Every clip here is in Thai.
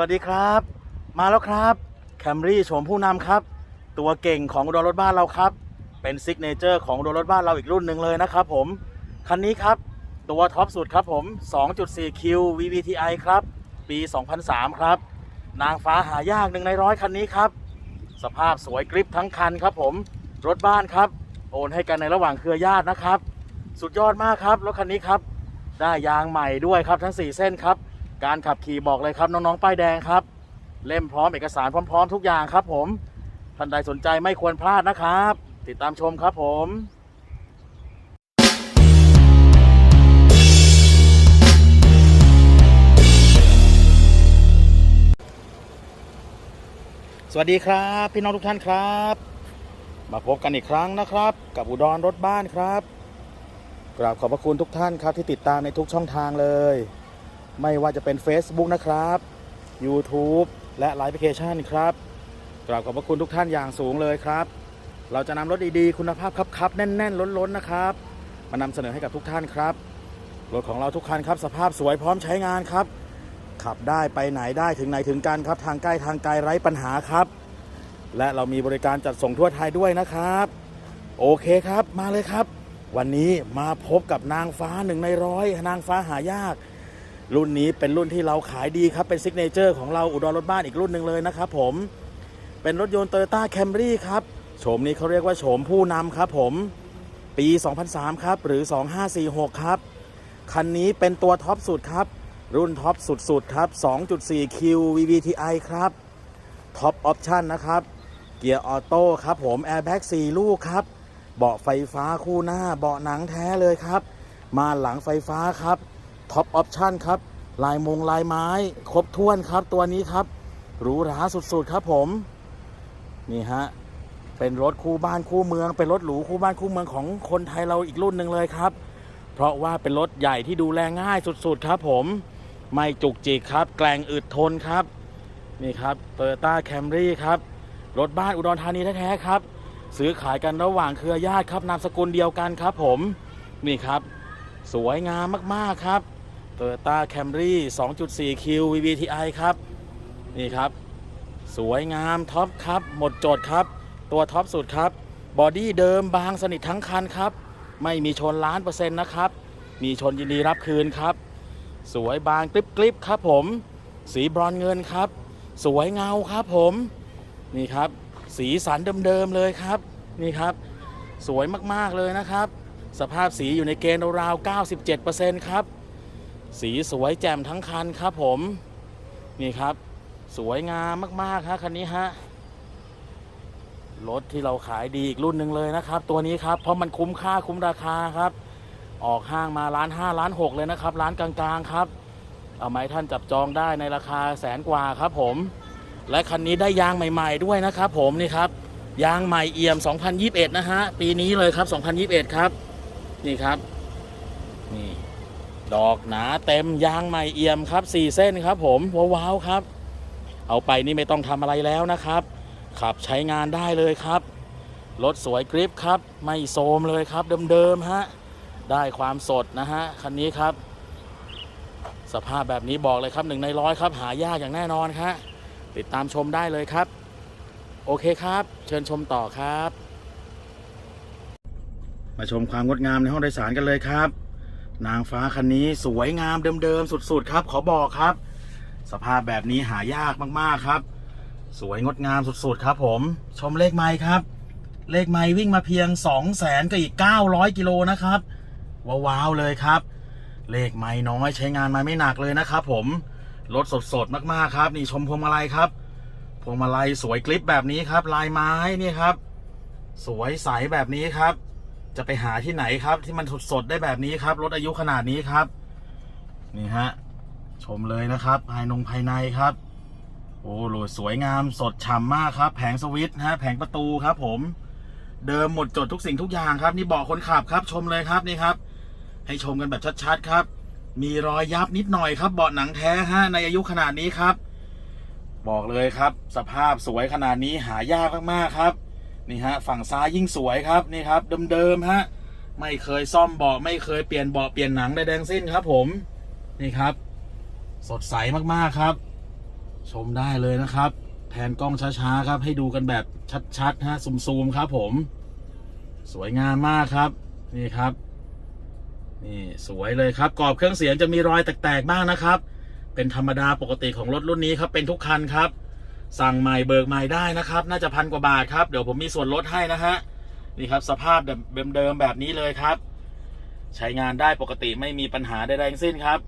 วัสดีครับ มาแล้วครับแคมรี่โฉมผู้นำครับ ตัวเก่งของอุดรรถบ้านเราครับ เป็นซิกเนเจอร์ของอุดรรถบ้านเราอีกรุ่นหนึ่งเลยนะครับผม คันนี้ครับ ตัวท็อปสุดครับผม 2.4Q VVTi ครับ ปี 2003 ครับ นางฟ้าหายากหนึ่งในร้อยคันนี้ครับ สภาพสวยกริปทั้งคันครับผม รถบ้านครับ โอนให้กันในระหว่างเครือญาตินะครับ สุดยอดมากครับรถคันนี้ครับ ได้ยางใหม่ด้วยครับทั้ง 4 เส้นครับ การขับขี่บอกเลยครับน้องๆป้ายแดงครับ เล่มพร้อมเอกสารพร้อม ๆ ทุกอย่างครับ ผมท่านใดสนใจไม่ควรพลาดนะครับ ติดตามชมครับผมสวัสดีครับ พี่น้องทุกท่านครับ มาพบกันอีกครั้งนะครับ กับอุดรรถบ้านครับ กราบขอบพระคุณทุกท่านครับที่ติดตามในทุกช่องทางเลย ไม่ว่าจะเป็น Facebook นะครับ YouTube และไลฟ์แอปพลิเคชันครับกราบขอบพระคุณทุกท่านอย่างสูงเลยครับ เราจะนำรถดีๆ คุณภาพครับๆแน่นๆ ล้นๆนะครับ มานำเสนอให้กับทุกท่านครับ รถของเราทุกคันครับ สภาพสวยพร้อมใช้งานครับ ขับได้ไปไหนได้ถึงไหนถึงกันครับ ทางใกล้ทางไกลไร้ปัญหาครับ และเรามีบริการจัดส่งทั่วไทยด้วยนะครับ โอเคครับมาเลยครับ วันนี้มาพบกับนางฟ้าหนึ่งในร้อยนางฟ้าหายาก รุ่นนี้เป็นรุ่นที่เราขายดีครับ เป็นซิกเนเจอร์ของเราอุดรรถบ้านอีกรุ่นหนึ่งเลยนะครับผม เป็นรถยนต์โตโยต้าแคมรี่ครับโฉมนี้เขาเรียกว่าโฉมผู้นำครับผมปี 2003 ครับ หรือ 2546 ครับ คันนี้เป็นตัวท็อปสุดครับ รุ่นท็อปสุดๆ ครับ 2.4Q VVTi ครับท็อปออปชันนะครับ เกียร์ออโต้ครับผมแอร์แบ็ก4ลูกครับ เบาะไฟฟ้าคู่หน้า เบาะหนังแท้เลยครับ มาหลังไฟฟ้าครับ ท็อปออปชันครับ ลายมงลายไม้ ครบถ้วนครับตัวนี้ครับหรูหราสุดๆครับผม นี่ฮะ เป็นรถคู่บ้านคู่เมือง เป็นรถหรูคู่บ้านคู่เมืองของคนไทยเราอีกรุ่นหนึ่งเลยครับ เพราะว่าเป็นรถใหญ่ที่ดูแลง่ายสุดๆครับผม ไม่จุกจิกครับ แกร่งอึดทนครับ นี่ครับ Toyota Camry ครับ รถบ้านอุดรธานีแท้ๆครับ ซื้อขายกันระหว่างเครือญาติครับ นามสกุลเดียวกันครับผม นี่ครับ สวยงามมากๆครับ Toyota Camry 2.4Q VVTi ครับ นี่ครับ สวยงามท็อปครับ หมดโจดครับ ตัวท็อปสุดครับ บอดี้เดิมบางสนิททั้งคันครับ ไม่มีชนล้านเปอร์เซ็นต์นะครับ มีชนยินดีรับคืนครับ สวยบางกริบกริบครับผม สีบรอนเงินครับ สวยเงาครับผม นี่ครับ สีสันเดิมๆเลยครับ นี่ครับ สวยมากๆเลยนะครับ สภาพสีอยู่ในเกณฑ์ราวๆ97%ครับ สีสวยแจ่มทั้งคันครับผม นี่ครับ สวยงามมากๆครับคันนี้ฮะรถที่เราขายดีอีกรุ่นหนึ่งเลยนะครับ ตัวนี้ครับเพราะมันคุ้มค่าคุ้มราคาครับ ออกห้างมาล้านห้าล้านหกเลยนะครับร้านกลางๆครับ เอาไหมท่านจับจองได้ในราคาแสนกว่าครับผม และคันนี้ได้ยางใหม่ ๆ ด้วยนะครับผมนี่ครับยางใหม่เอี่ยม 2021 นะฮะ ปีนี้เลยครับ 2021 ครับ นี่ครับ นี่ ดอกหนาเต็มยางใหม่เอี่ยมครับ4เส้นครับ ผมว้าวๆครับ เอาไปนี่ไม่ต้องทำอะไรแล้วนะครับ ขับใช้งานได้เลยครับรถสวยกริปครับ ไม่โซมเลยครับเดิมๆฮะได้ความสดนะฮะคันนี้ครับ สภาพแบบนี้บอกเลยครับหนึ่งในร้อยครับ หายากอย่างแน่นอนครับติดตามชมได้เลยครับ โอเคครับ เชิญชมต่อครับ มาชมความงดงามในห้องโดยสารกันเลยครับ นางฟ้าคันนี้สวยงามเดิมๆสุดๆครับ ขอบอกครับ สภาพแบบนี้หายากมากๆครับ สวยงดงามสุดๆครับ ผมชมเลขไม้ครับ เลขไม้วิ่งมาเพียง 2 0 0แสนกับอีก 900 กิโลนะครับว้าวๆเลยครับ เลขไม้น้อยใช้งานมาไม่หนักเลยนะครับ ผมรถสดๆมากๆครับ นี่ชมพวงมาลัยครับพวงมาลัยสวยกลิปแบบนี้ครับ ลายไม้นี่ครับ สวยใสแบบนี้ครับ จะไปหาที่ไหนครับ ที่มันสดๆได้แบบนี้ครับ รถอายุขนาดนี้ครับ นี่ฮะ ชมเลยนะครับ ภายนงภายในครับ โอ้โหสวยงามสดฉ่ำมากครับ แผงสวิตช์ฮะ แผงประตูครับ ผม เดิมหมดจดทุกสิ่งทุกอย่างครับ นี่เบอกคนขับครับ ชมเลยครับนี่ครับ ให้ชมกันแบบชัดๆครับ มีรอยยับนิดหน่อยครับ เบาะหนังแท้ฮะในอายุขนาดนี้ครับ บอกเลยครับ สภาพสวยขนาดนี้หายากมากๆครับ นี่ฮะฝั่งซ้ายยิ่งสวยครับนี่ครับเดิมๆฮะไม่เคยซ่อมเบาะไม่เคยเปลี่ยนเบาะเปลี่ยนหนังใดๆทั้งสิ้นครับ ผมนี่ครับ สดใสมากๆครับ ชมได้เลยนะครับแผนกล้องช้าๆครับ ให้ดูกันแบบชัดๆฮะซูมๆครับ ผม สวยงามมากครับ นี่ครับนี่สวยเลยครับกรอบเครื่องเสียงจะมีรอยแตกๆบ้างนะครับ เป็นธรรมดาปกติของรถรุ่นนี้ครับเป็นทุกคันครับ สั่งใหม่เบิกใหม่ได้นะครับ น่าจะพันกว่าบาทครับ เดี๋ยวผมมีส่วนลดให้นะฮะ นี่ครับสภาพเดิมๆแบบนี้เลยครับ ใช้งานได้ปกติไม่มีปัญหาใดๆทั้งสิ้นครับ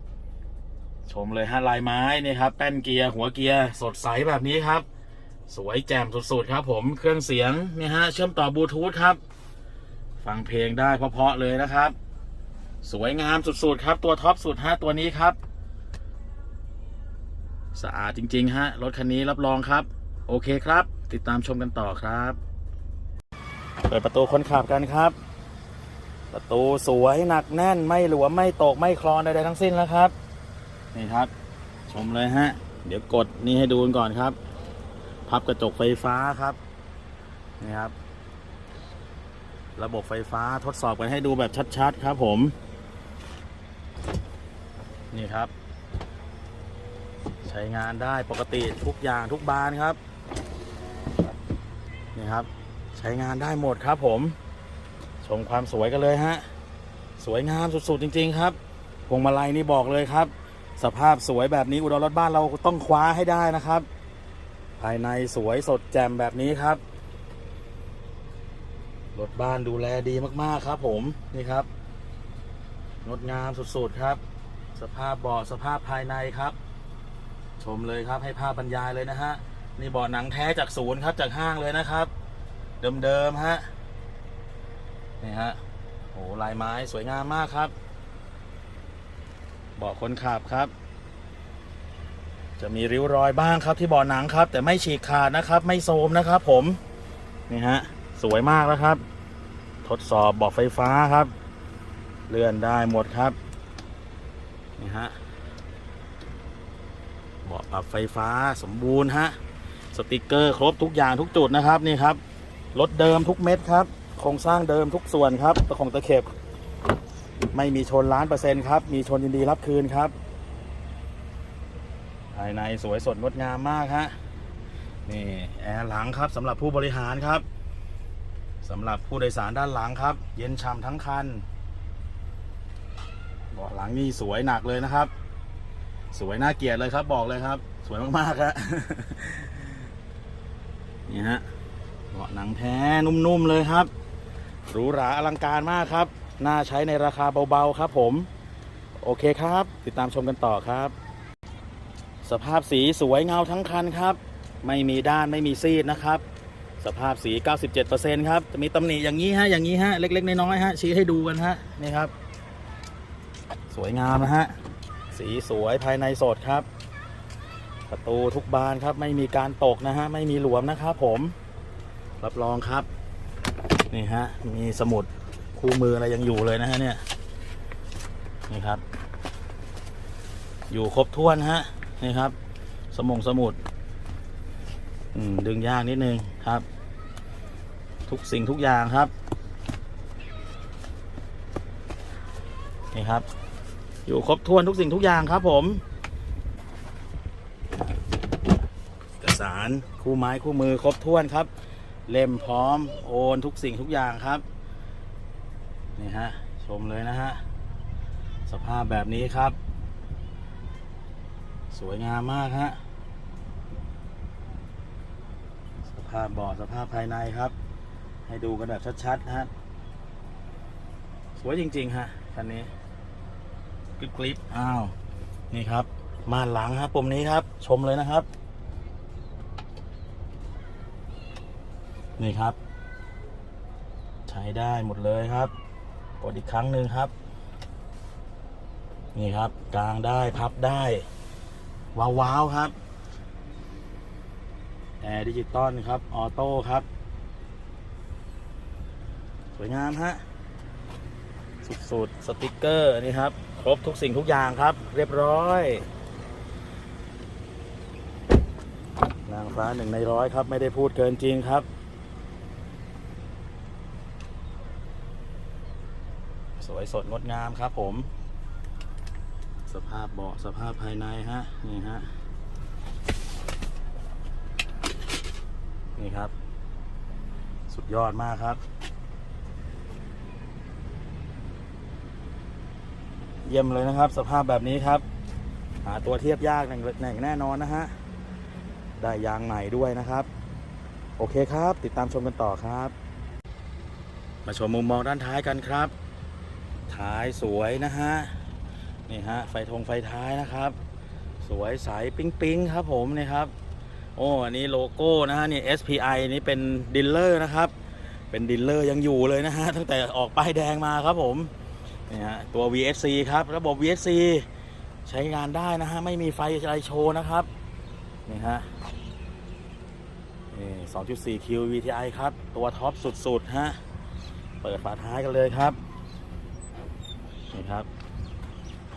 ชมเลยฮะลายไม้นี่ครับแป้นเกียร์หัวเกียร์สดใสแบบนี้ครับ สวยแจ่มสุดๆครับผมเครื่องเสียงนี่ฮะเชื่อมต่อบลูทูธครับ ฟังเพลงได้เพราะๆเลยนะครับ สวยงามสุดๆครับตัวท็อปสุดฮะตัวนี้ครับ สะอาดจริง ๆ ฮะ รถคันนี้รับรองครับ โอเคครับ ติดตามชมกันต่อครับ เปิดประตูคนขับกันครับ ประตูสวยหนักแน่นไม่หลวมไม่ตกไม่คลอนใดๆทั้งสิ้นแล้วครับ นี่ครับ ชมเลยฮะ เดี๋ยวกดนี่ให้ดูกันก่อนครับ พับกระจกไฟฟ้าครับ นี่ครับ ระบบไฟฟ้าทดสอบกันให้ดูแบบชัดๆ ครับผม นี่ครับ ใช้งานได้ปกติทุกอย่างทุกบานครับนี่ครับ ใช้งานได้หมดครับผม ชมความสวยกันเลยฮะสวยงามสุดๆจริง ๆ ครับพวงมาลัยนี่บอกเลยครับ สภาพสวยแบบนี้อุดรรถบ้านเราต้องคว้าให้ได้นะครับ ภายในสวยสดแจ่มแบบนี้ครับรถบ้านดูแลดีมากๆครับ ผมนี่ครับงดงามสุดๆครับ สภาพเบาะสภาพภายในครับ ชมเลยครับให้ภาพบรรยายเลยนะฮะนี่เบาะหนังแท้จากศูนย์ครับจากห้างเลยนะครับ เดิมๆฮะนี่ฮะโอ้ลายไม้สวยงามมากครับ เบาะคนขับครับ จะมีริ้วรอยบ้างครับที่เบาะหนังครับ แต่ไม่ฉีกขาดนะครับ ไม่โทรมนะครับ ผมนี่ฮะสวยมากแล้วครับ ทดสอบเบาะไฟฟ้าครับ เลื่อนได้หมดครับนี่ฮะ บาะปรับไฟฟ้าสมบูรณ์ฮะสติกเกอร์ครบทุกอย่างทุกจุดนะครับนี่ครับรถเดิมทุกเม็ดครับโครงสร้างเดิมทุกส่วนครับตะของตะเข็บ ไม่มีชนล้านเปอร์เซ็นต์ครับ มีชนยินดีรับคืนครับ ภายในสวยสดงดงามมากฮะนี่แอร์หลังครับสำหรับผู้บริหารครับสำหรับผู้โดยสารด้านหลังครับ เย็นฉ่ำทั้งคันเบาะหลังนี่สวยหนักเลยนะครับ สวยน่าเกลียดเลยครับบอกเลยครับ สวยมากๆฮะนี่ฮะเบาะหนังแท้นุ่มๆเลยครับหรูหราอลังการมากครับ น่าใช้ในราคาเบาๆครับผม โอเคครับ ติดตามชมกันต่อครับ สภาพสีสวยเงาทั้งคันครับ ไม่มีด้านไม่มีซีดนะครับ สภาพสี 97%ครับ จะมีตำหนิอย่างนี้ฮะ อย่างนี้ฮะ เล็กๆ น้อยๆฮะ ชี้ให้ดูกันฮะ นี่ครับ สวยงามนะฮะ สีสวยภายในสดครับ ประตูทุกบานครับ ไม่มีการตกนะฮะ ไม่มีหลวมนะครับผม รับรองครับ นี่ฮะ มีสมุดคู่มืออะไรยังอยู่เลยนะฮะเนี่ย นี่ครับ อยู่ครบถ้วนฮะ นี่ครับ สมงสมุดดึงยากนิดนึงครับ ทุกสิ่งทุกอย่างครับ นี่ครับ อยู่ครบถ้วนทุกสิ่งทุกอย่างครับผมเอกสารคู่ไม้คู่มือครบถ้วนครับ เล่มพร้อมโอนทุกสิ่งทุกอย่างครับนี่ฮะชมเลยนะฮะสภาพแบบนี้ครับ สวยงามมากฮะสภาพเบาะสภาพภายในครับ ให้ดูกันแบบชัดๆฮะสวยจริง ๆ ฮะคันนี้ กริบกริบอ้าวนี่ครับ มาหลังครับปุ่มนี้ครับ ชมเลยนะครับ นี่ครับ ใช้ได้หมดเลยครับกดอีกครั้งหนึ่งครับ นี่ครับกลางได้พับได้ ว้าวๆครับแอร์ดิจิตอลครับ ออโต้ครับ สวยงามฮะ สุดๆสติกเกอร์นี่ครับ ครบทุกสิ่งทุกอย่างครับ เรียบร้อย นางฟ้าหนึ่งในร้อยครับ ไม่ได้พูดเกินจริงครับ สวยสดงดงามครับผม สภาพเบาะสภาพภายในฮะ นี่ฮะ นี่ครับ สุดยอดมากครับ เยี่ยมเลยนะครับ สภาพแบบนี้ครับ หาตัวเทียบยากแหน่งแน่งแน่นอนนะฮะ ได้ยางใหม่ด้วยนะครับ โอเคครับ ติดตามชมกันต่อครับ มาชมมุมมองด้านท้ายกันครับ ท้ายสวยนะฮะ นี่ฮะ ไฟธงไฟท้ายนะครับ สวยใสปิ๊งปิ๊งครับผมนี่ครับ โอ้ อันนี้โลโก้นะฮะ นี่ SPI นี่เป็นดีลเลอร์นะครับ เป็นดีลเลอร์ยังอยู่เลยนะฮะ ตั้งแต่ออกป้ายแดงมาครับผม นี่ฮะตัว VSC ครับระบบ VSC ใช้งานได้นะฮะไม่มีไฟอะไรโชว์นะครับนี่ฮะนี่2.4 Q VTI ครับ ตัวท็อปสุดๆฮะเปิดฝาท้ายกันเลยครับนี่ครับ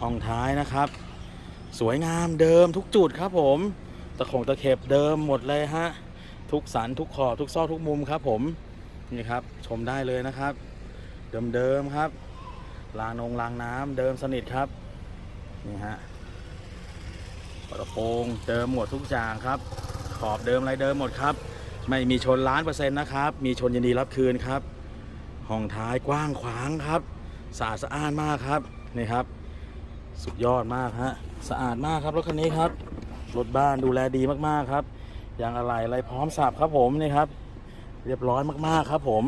ห้องท้ายนะครับ สวยงามเดิมทุกจุดครับผมตะขงตะเข็บเดิมหมดเลยฮะทุกสันทุกขอบทุกซอกทุกมุมครับผมนี่ครับชมได้เลยนะครับ เดิมๆครับ รางนงรางน้ำเดิมสนิทครับนี่ฮะกระโปรงเดิมหมดทุกอย่างครับ ขอบเดิมอะไรเดิมหมดครับ ไม่มีชนล้านเปอร์เซ็นต์นะครับ มีชนยินดีรับคืนครับ ห้องท้ายกว้างขวางครับสะอาดสะอ้านมากครับนี่ครับ สุดยอดมากฮะสะอาดมากครับรถคันนี้ครับรถบ้านดูแลดีมากๆครับยางอะไหล่อะไรพร้อมสับครับผมนี่ครับ เรียบร้อยมากๆครับผม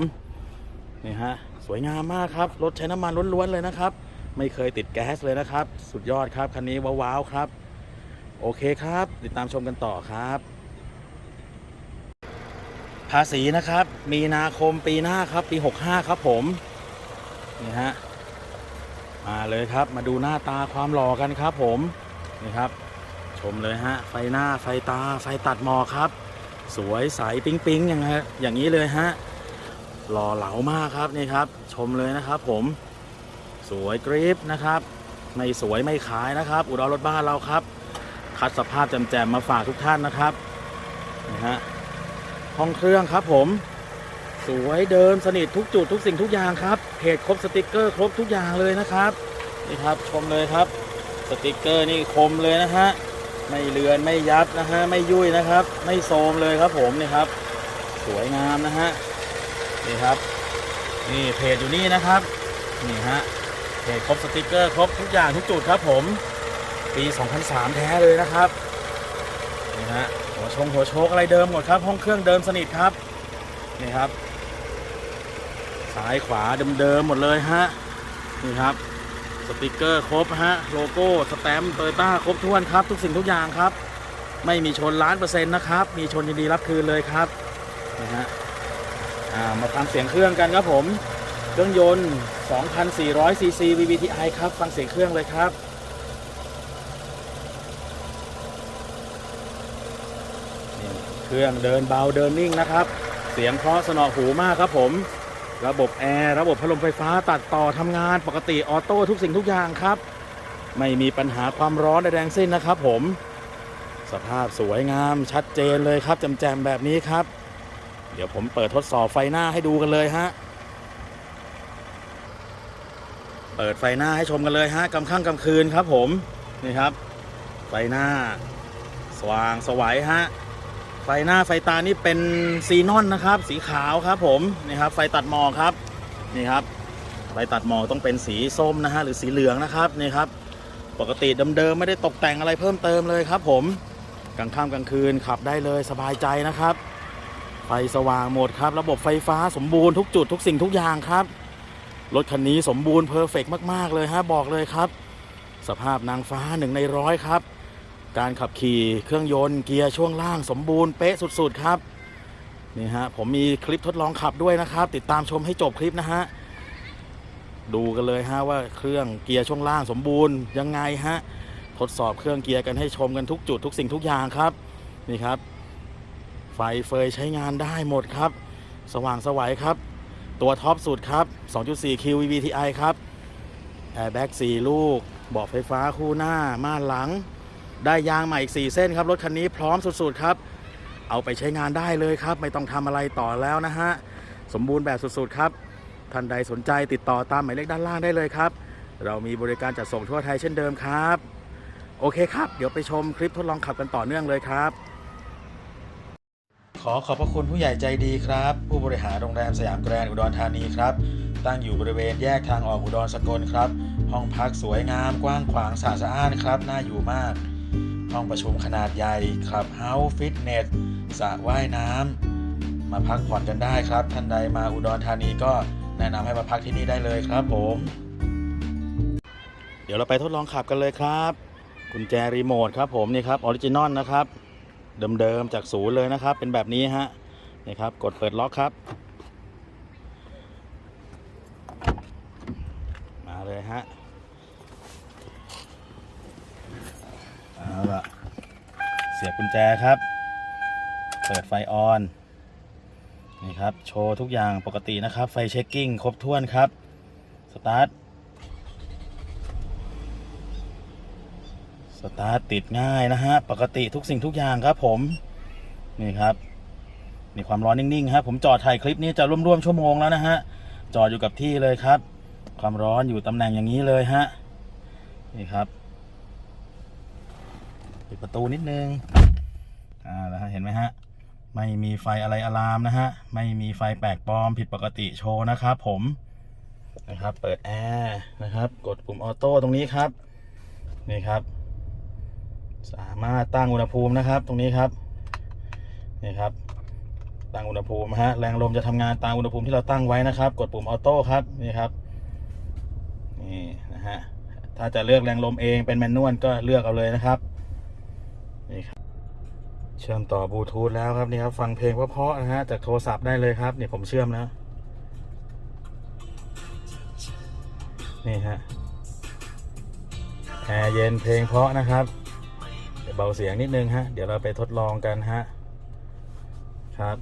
นี่ฮะสวยงามมากครับ รถใช้น้ำมันล้วนๆเลยนะครับ ไม่เคยติดแก๊สเลยนะครับ สุดยอดครับคันนี้ว้าวๆครับ โอเคครับ ติดตามชมกันต่อครับ ภาษีนะครับ มีนาคมปีหน้าครับ ปี 65 ครับผมนี่ฮะมาเลยครับมาดูหน้าตาความหล่อกันครับผมนี่ครับ ชมเลยฮะไฟหน้าไฟตาไฟตัดหมอกครับ สวยใสปิ๊งปิ๊งอย่างฮะอย่างนี้เลยฮะ หล่อเหลามากครับนี่ครับ ชมเลยนะครับผมสวยกริปนะครับไม่สวยไม่ขายนะครับ อุดรรถบ้านเราครับ คัดสภาพแจ่มๆมาฝากทุกท่านนะครับนี่ฮะห้องเครื่องครับผม สวยเดิมสนิททุกจุดทุกสิ่งทุกอย่างครับเพจครบสติกเกอร์ครบทุกอย่างเลยนะครับนี่ครับชมเลยครับ สติกเกอร์นี่คมเลยนะฮะไม่เลือนไม่ยับนะฮะไม่ยุ่ยนะครับ ไม่โทรมเลยครับผมนี่ครับ สวยงามนะฮะ นี่ครับ นี่เพจอยู่นี่นะครับ นี่ฮะเพจครบสติกเกอร์ครบทุกอย่างทุกจุดครับผมปี 2003 แท้เลยนะครับนี่ฮะหัวชงหัวโชกอะไรเดิมหมดครับ ห้องเครื่องเดิมสนิทครับนี่ครับ ซ้ายขวาเดิมๆหมดเลยฮะนี่ครับสติกเกอร์ครบฮะโลโก้สแตมป์โตโยต้าครบถ้วนครับ ทุกสิ่งทุกอย่างครับ ไม่มีชนล้านเปอร์เซ็นต์นะครับ มีชนยินดีรับคืนเลยครับนะฮะ อ่ามาฟังเสียงเครื่องกันครับผม เครื่องยนต์ 2,400ซีซี VVTi ครับ ฟังเสียงเครื่องเลยครับนี่เครื่องเดินเบาเดินนิ่งนะครับ เสียงเพราะสนอหูมากครับผม ระบบแอร์ ระบบพัดลมไฟฟ้าตัดต่อทำงานปกติออโต้ทุกสิ่งทุกอย่างครับ ไม่มีปัญหาความร้อนใดแดงสิ้นนะครับผม สภาพสวยงามชัดเจนเลยครับแจ่มๆแบบนี้ครับ เดี๋ยวผมเปิดทดสอบไฟหน้าให้ดูกันเลยฮะ เปิดไฟหน้าให้ชมกันเลยฮะกำค่ำกำคืนครับผม นี่ครับ ไฟหน้า สว่างสวัยฮะ ไฟหน้าไฟตานี่เป็นซีนอนนะครับ สีขาวครับผม นี่ครับ ไฟตัดหมอกครับ นี่ครับ ไฟตัดหมอกต้องเป็นสีส้มนะฮะหรือสีเหลืองนะครับนี่ครับ ปกติเดิมๆไม่ได้ตกแต่งอะไรเพิ่มเติมเลยครับ ผมกลางค่ำกลางคืนขับได้เลยสบายใจนะครับ ไฟสว่างหมดครับ ระบบไฟฟ้าสมบูรณ์ทุกจุดทุกสิ่งทุกอย่างครับ รถคันนี้สมบูรณ์เพอร์เฟกมาก ๆ เลยฮะบอกเลยครับ สภาพนางฟ้าหนึ่งในร้อยครับ การขับขี่เครื่องยนต์เกียร์ช่วงล่างสมบูรณ์เป๊ะสุด ๆ ครับนี่ฮะผมมีคลิปทดลองขับด้วยนะครับ ติดตามชมให้จบคลิปนะฮะดูกันเลยฮะว่าเครื่องเกียร์ช่วงล่างสมบูรณ์ยังไงฮะทดสอบเครื่องเกียร์กันให้ชมกันทุกจุดทุกสิ่งทุกอย่างครับนี่ครับ ไฟเฟยใช้งานได้หมดครับ สว่างสวัยครับ ตัวท็อปสุดครับ 2.4 Q VVTi ครับแอร์แบ็ก4ลูกเบาะไฟฟ้าคู่หน้าม่านหลัง ได้ยางใหม่อีก 4 เส้นครับ รถคันนี้พร้อมสุดๆครับ เอาไปใช้งานได้เลยครับ ไม่ต้องทำอะไรต่อแล้วนะฮะ สมบูรณ์แบบสุดๆครับ ท่านใดสนใจติดต่อตามหมายเลขด้านล่างได้เลยครับ เรามีบริการจัดส่งทั่วไทยเช่นเดิมครับ โอเคครับ เดี๋ยวไปชมคลิปทดลองขับกันต่อเนื่องเลยครับ อขอบพระคุณผู้ใหญ่ใจดีครับ ผู้บริหารโรงแรมสยามแกรนด์อุดรธานีครับ ตั้งอยู่บริเวณแยกทางออกอุดรสกลครับ ห้องพักสวยงามกว้างขวางสะอาดสะอ้านครับ น่าอยู่มาก ห้องประชุมขนาดใหญ่ครับเฮาส์ฟิตเนสสระว่ายน้ำมาพักผ่อนกันได้ครับ ท่านใดมาอุดรธานีก็แนะนำให้มาพักที่นี่ได้เลยครับผม เดี๋ยวเราไปทดลองขับกันเลยครับกุญแจรีโมทครับผมนี่ครับออริจินอลนะครับ เดิมๆจากศูนย์เลยนะครับ เป็นแบบนี้ฮะนี่ครับ กดเปิดล็อกครับ มาเลยฮะเอาละเสียบกุญแจครับ เปิดไฟออนนี่ครับ โชว์ทุกอย่างปกตินะครับ ไฟเช็คกิ้งครบถ้วนครับ สตาร์ท สตาร์ทติดง่ายนะฮะ ปกติทุกสิ่งทุกอย่างครับผม นี่ครับนี่ความร้อนนิ่งๆครับผมจอดถ่ายคลิปนี้จะร่วมๆชั่วโมงแล้วนะฮะ จอดอยู่กับที่เลยครับ ความร้อนอยู่ตำแหน่งอย่างนี้เลยฮะ นี่ครับปิดประตูนิดนึง อ่าแล้วฮะเห็นไหมฮะ ไม่มีไฟอะไรอะลามนะฮะ ไม่มีไฟแปลกปลอมผิดปกติโชว์นะครับผม นะครับ เปิดแอร์นะครับ กดปุ่มออโต้ตรงนี้ครับ นี่ครับ สามารถตั้งอุณหภูมินะครับ ตรงนี้ครับนี่ครับ ตั้งอุณหภูมิฮะแรงลมจะทำงานตามอุณหภูมิที่เราตั้งไว้นะครับ กดปุ่มออโต้ครับนี่ครับนี่นะฮะถ้าจะเลือกแรงลมเองเป็นแมนนวลก็เลือกเอาเลยนะครับนี่ครับเชื่อมต่อบลูทูธแล้วครับนี่ครับ ฟังเพลงเพราะๆนะฮะจากโทรศัพท์ได้เลยครับนี่ผมเชื่อมแล้วนี่ฮะแอร์เย็นเพลงเพราะนะครับ เบาเสียงนิดนึงฮะ เดี๋ยวเราไปทดลองกันฮะ ครับ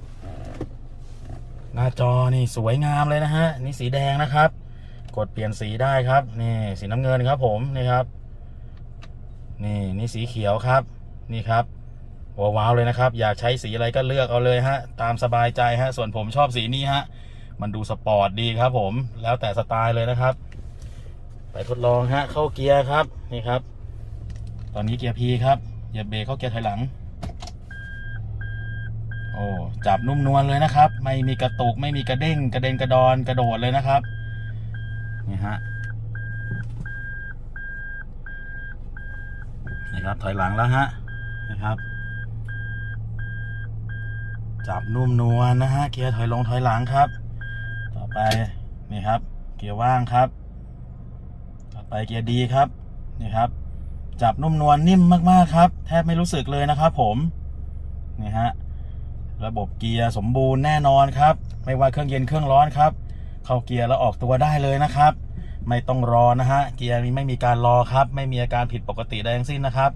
หน้าจอนี่สวยงามเลยนะฮะ นี่สีแดงนะครับ กดเปลี่ยนสีได้ครับ นี่สีน้ำเงินครับ ผมนี่ครับ นี่นี่สีเขียวครับ นี่ครับว้าวเลยนะครับ อยากใช้สีอะไรก็เลือกเอาเลยฮะ ตามสบายใจฮะ ส่วนผมชอบสีนี้ฮะ มันดูสปอร์ตดีครับ ผม แล้วแต่สไตล์เลยนะครับ ไปทดลองฮะ เข้าเกียร์ครับ นี่ครับ ตอนนี้เกียร์ P ครับ ยียบเบรกเข้าเกียร์ถอยหลัง โอ้จับนุ่มนวลเลยนะครับ ไม่มีกระตุกไม่มีกระเด้งกระเด็นกระดอนกระโดดเลยนะครับนี่ฮะนี่ครับ ถอยหลังแล้วฮะนะครับ จับนุ่มนวลนะฮะเกียร์ถอยลงถอยหลังครับ ต่อไปนี่ครับ เกียร์ว่างครับ ต่อไปเกียร์ดีครับนี่ครับ จับนุ่มนวลนิ่มมากๆครับ แทบไม่รู้สึกเลยนะครับผมนี่ฮะระบบเกียร์สมบูรณ์แน่นอนครับ ไม่ว่าเครื่องเย็นเครื่องร้อนครับ เข้าเกียร์แล้วออกตัวได้เลยนะครับ ไม่ต้องรอนะฮะเกียร์นี้ไม่มีการรอครับ ไม่มีอาการผิดปกติใดทั้งสิ้นนะครับ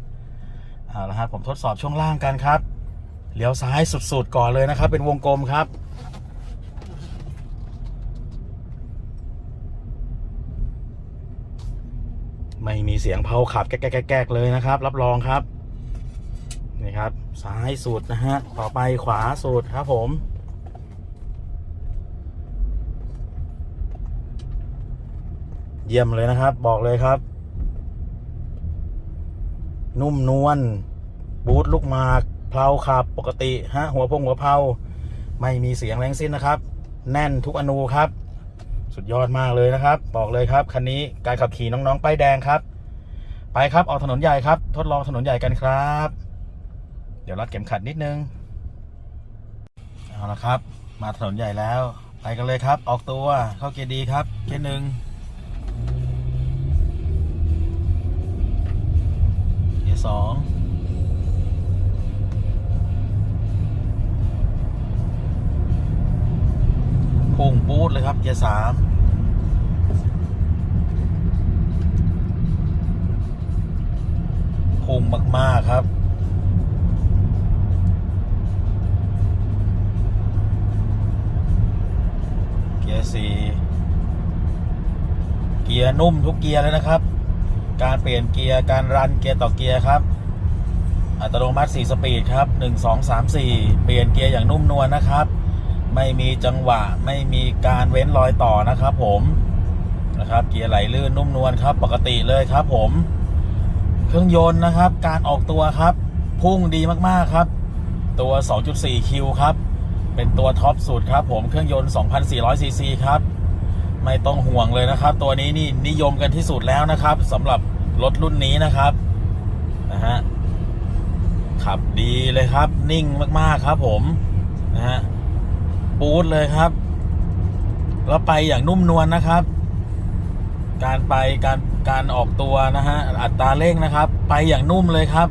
เอาละครับผมทดสอบช่วงล่างกันครับเลี้ยวซ้ายสุดๆก่อนเลยนะครับ เป็นวงกลมครับ ไม่มี เสียงเพาขับแก๊กๆๆเลยนะครับ รับรองครับนี่ครับซ้ายสุดนะฮะต่อไปขวาสุดครับผมเยี่ยมเลยนะครับ บอกเลยครับ นุ่มนวลบูทลูกหมากเพลาขับปกติฮะหัวพงหัวเพลาไม่มีเสียงแรงสิ้นนะครับ แน่นทุกอนูครับ สุดยอดมากเลยนะครับ บอกเลยครับ คันนี้การขับขี่น้องๆป้ายแดงครับ ไปครับออกถนนใหญ่ครับ ทดลองถนนใหญ่กันครับ เดี๋ยวรัดเข็มขัดนิดนึงเอาละครับ มาถนนใหญ่แล้ว ไปกันเลยครับ ออกตัวเข้าเกียร์ดีครับ เกียร์หนึ่งเกียร์สองพุ่งปูดเลยครับ เกียร์สาม พุ่งมาก ๆ ครับ เกียร์สี่เกียร์นุ่มทุกเกียร์เลยนะครับ การเปลี่ยนเกียร์การรันเกียร์ต่อเกียร์ครับ อัตโนมัติ 4 สปีดครับ 1 2 3 4 เปลี่ยนเกียร์อย่างนุ่มนวลนะครับ ไม่มีจังหวะไม่มีการเว้นรอยต่อนะครับผมนะครับเกียร์ไหลลื่นนุ่มนวลครับ ปกติเลยครับผม เครื่องยนต์นะครับ การออกตัวครับ พุ่งดีมากๆครับ ตัว 2.4 คิวครับ เป็นตัวท็อปสุดครับ ผมเครื่องยนต์2,400ซีซีครับ ไม่ต้องห่วงเลยนะครับ ตัวนี้นี่นิยมกันที่สุดแล้วนะครับสำหรับรถรุ่นนี้นะครับนะฮะขับดีเลยครับ นิ่งมากๆครับ ผมนะฮะปูดเลยครับ แล้วไปอย่างนุ่มนวลนะครับ การไปการ การออกตัวนะฮะอัตราเร่งนะครับ ไปอย่างนุ่มเลยครับ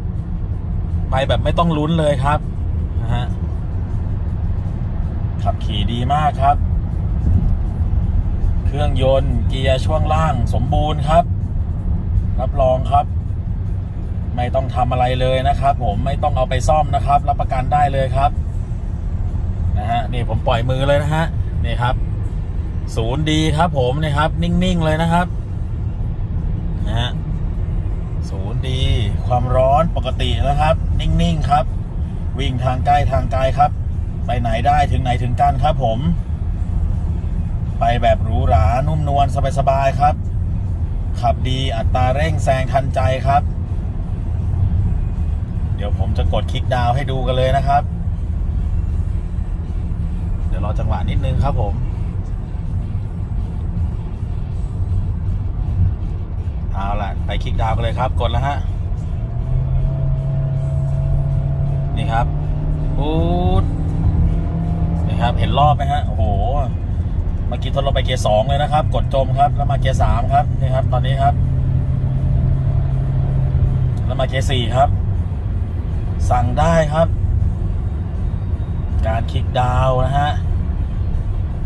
ไปแบบไม่ต้องลุ้นเลยครับนะฮะขับขี่ดีมากครับ เครื่องยนต์เกียร์ช่วงล่างสมบูรณ์ครับ รับรองครับ ไม่ต้องทำอะไรเลยนะครับ ผมไม่ต้องเอาไปซ่อมนะครับ รับประกันได้เลยครับนะฮะนี่ผมปล่อยมือเลยนะฮะนี่ครับศูนย์ดีครับผมนี่ครับ นิ่งๆเลยนะครับ ดี ความร้อนปกตินะครับ นิ่งๆครับ วิ่งทางใกล้ทางไกลครับ ไปไหนได้ถึงไหนถึงกันครับผม ไปแบบหรูหรานุ่มนวลสบายๆครับ ขับดีอัตราเร่งแซงทันใจครับ เดี๋ยวผมจะกดคลิกดาวให้ดูกันเลยนะครับ เดี๋ยวรอจังหวะนิดนึงครับผม เอาล่ะไปคลิกดาวกันเลยครับ กดแล้วฮะ นี่ครับปูดนี่ครับ เห็นรอบไหมฮะ โอ้โห เมื่อกี้ทดลงไปเกียร์สองเลยนะครับ กดจมครับ แล้วมาเกียร์สามครับ นี่ครับ ตอนนี้ครับ แล้วมาเกียร์สี่ครับ สั่งได้ครับ การคลิกดาวนะฮะ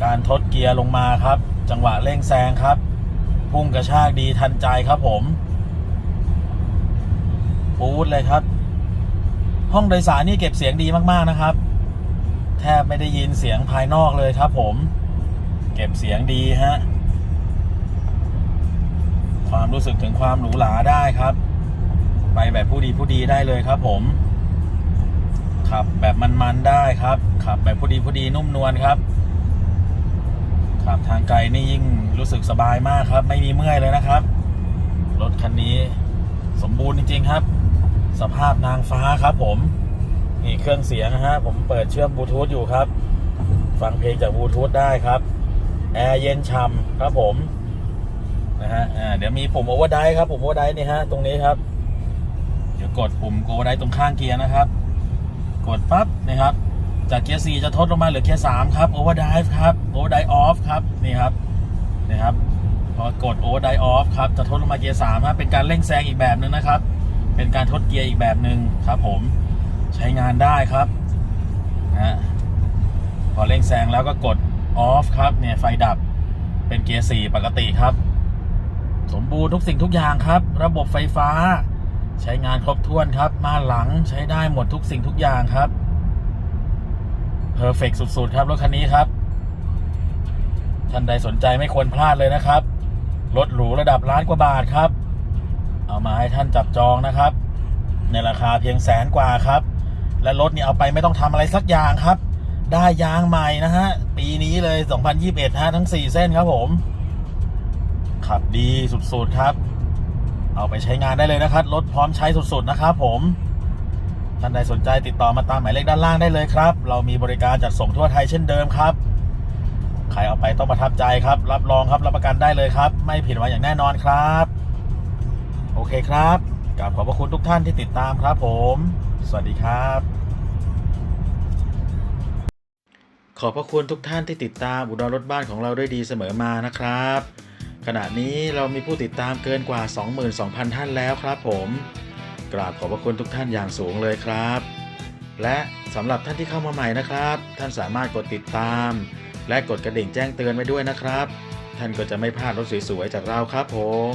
การทดเกียร์ลงมาครับ จังหวะเร่งแซงครับ พุ่งกระชากดีทันใจครับผมปูดเลยครับ ห้องโดยสารนี่เก็บเสียงดีมากๆนะครับ แทบไม่ได้ยินเสียงภายนอกเลยครับผม เก็บเสียงดีฮะ ความรู้สึกถึงความหรูหราได้ครับ ไปแบบผู้ดีผู้ดีได้เลยครับผมขับแบบมันๆได้ครับขับแบบผู้ดีผู้ดีนุ่มนวลครับ ขับทางไกลนี่ยิ่งรู้สึกสบายมากครับ ไม่มีเมื่อยเลยนะครับ รถคันนี้สมบูรณ์จริง ๆ ครับ สภาพนางฟ้าครับผม นี่เครื่องเสียงนะฮะ ผมเปิดเชื่อมบลูทูธอยู่ครับ ฟังเพลงจากบลูทูธได้ครับ แอร์เย็นฉ่ำครับผมนะฮะอ่าเดี๋ยวมีปุ่มโอเวอร์ไดครับปุ่มโอเวอร์ไดนี่ฮะตรงนี้ครับ เดี๋ยวกดปุ่มโอเวอร์ไดตรงข้างเกียร์นะครับ กดปั๊บนะครับ จากเกียร์4จะทดลงมาเหลือเกียร์3ครับ Overdrive ครับ Overdrive Off ครับนี่ครับนี่ครับพอกด Overdrive Off ครับจะทดลงมาเกียร์3ครับเป็นการเร่งแซงอีกแบบหนึ่งนะครับ เป็นการทดเกียร์อีกแบบหนึ่งครับ ผมใช้งานได้ครับนะฮะพอเร่งแซงแล้วก็กด Off ครับเนี่ยไฟดับเป็นเกียร์4ปกติครับ สมบูรณ์ทุกสิ่งทุกอย่างครับ ระบบไฟฟ้า ใช้งานครบถ้วนครับมาหลังใช้ได้หมดทุกสิ่งทุกอย่างครับ เพอร์เฟกสุดๆ ครับ รถคันนี้ครับ ท่านใดสนใจไม่ควรพลาดเลยนะครับ รถหรูระดับล้านกว่าบาทครับ เอามาให้ท่านจับจองนะครับ ในราคาเพียงแสนกว่าครับ และรถนี่เอาไปไม่ต้องทำอะไรสักอย่างครับ ได้ยางใหม่นะฮะ ปีนี้เลย 2021ฮะทั้ง 4 เส้นครับผม ขับดีสุดๆครับ เอาไปใช้งานได้เลยนะครับ รถพร้อมใช้สุดๆนะครับผม ท่านใดสนใจติดต่อมาตามหมายเลขด้านล่างได้เลยครับ เรามีบริการจัดส่งทั่วไทยเช่นเดิมครับใครเอาไปต้องประทับใจครับ รับรองครับรับประกันได้เลยครับ ไม่ผิดหวังอย่างแน่นอนครับ โอเคครับกราบขอบพระคุณทุกท่านที่ติดตามครับผม สวัสดีครับ ขอบพระคุณทุกท่านที่ติดตามอุดรรถบ้านของเราด้วยดีเสมอมานะครับ ขณะนี้เรามีผู้ติดตามเกินกว่า 22,000 ท่านแล้วครับผม กราบขอบพระคุณทุกท่านอย่างสูงเลยครับ และสำหรับท่านที่เข้ามาใหม่นะครับ ท่านสามารถกดติดตาม และกดกระดิ่งแจ้งเตือนไว้ด้วยนะครับ ท่านก็จะไม่พลาดรถสวยๆจากเราครับผม